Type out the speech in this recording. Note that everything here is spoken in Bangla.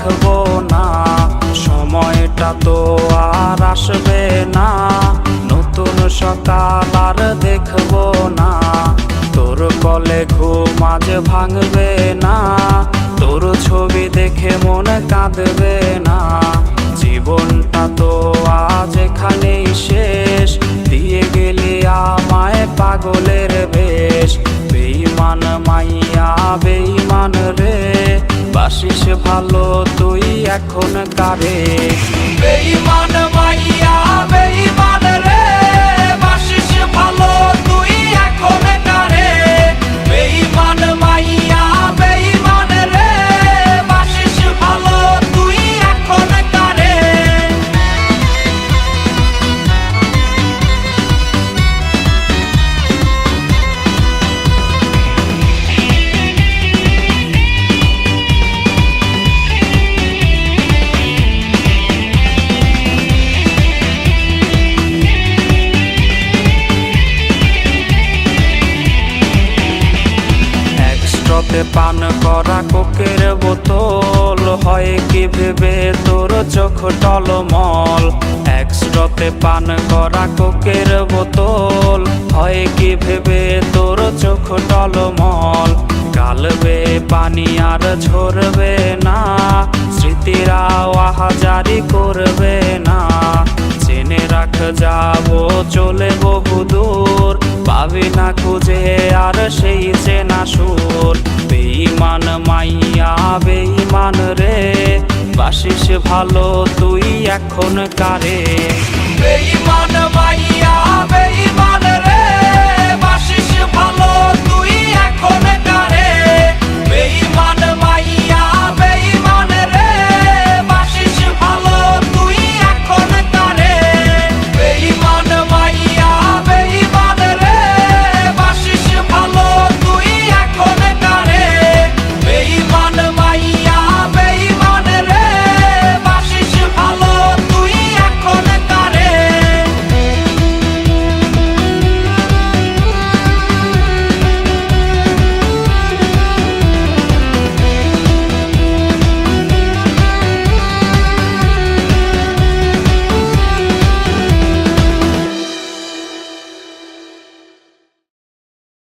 রাখব না। সময়টা তো আর আসবে না। নতুন সকাল আর দেখব না। তোর কলে ঘুম আজ ভাঙবে না। তোর ছবি দেখে মন কাঁদবে না। জীবনটা তো আজ এখানেই শেষ। দিয়ে গেলি আমায় পাগলের বাসিস ভালো তুই এখন কারে? বেইমান পান করা কোকের বোতল। হয় কি ভেবে তোর চোখ টলমল? একস্ট্রতে পান করা কোকের বোতল। হয় কি ভেবে তোর চোখ টলমল? গালবে পানি আর ঝরবে না। স্মৃতিরা আহাজারি করবে না। জেনে রাখ, যাব, চলে বহু দূর পাবি না খুঁজে আর সেই চেনা সুর। বেইমান মাইয়া বেইমান রে। বাসিস ভালো তুই এখন কারে?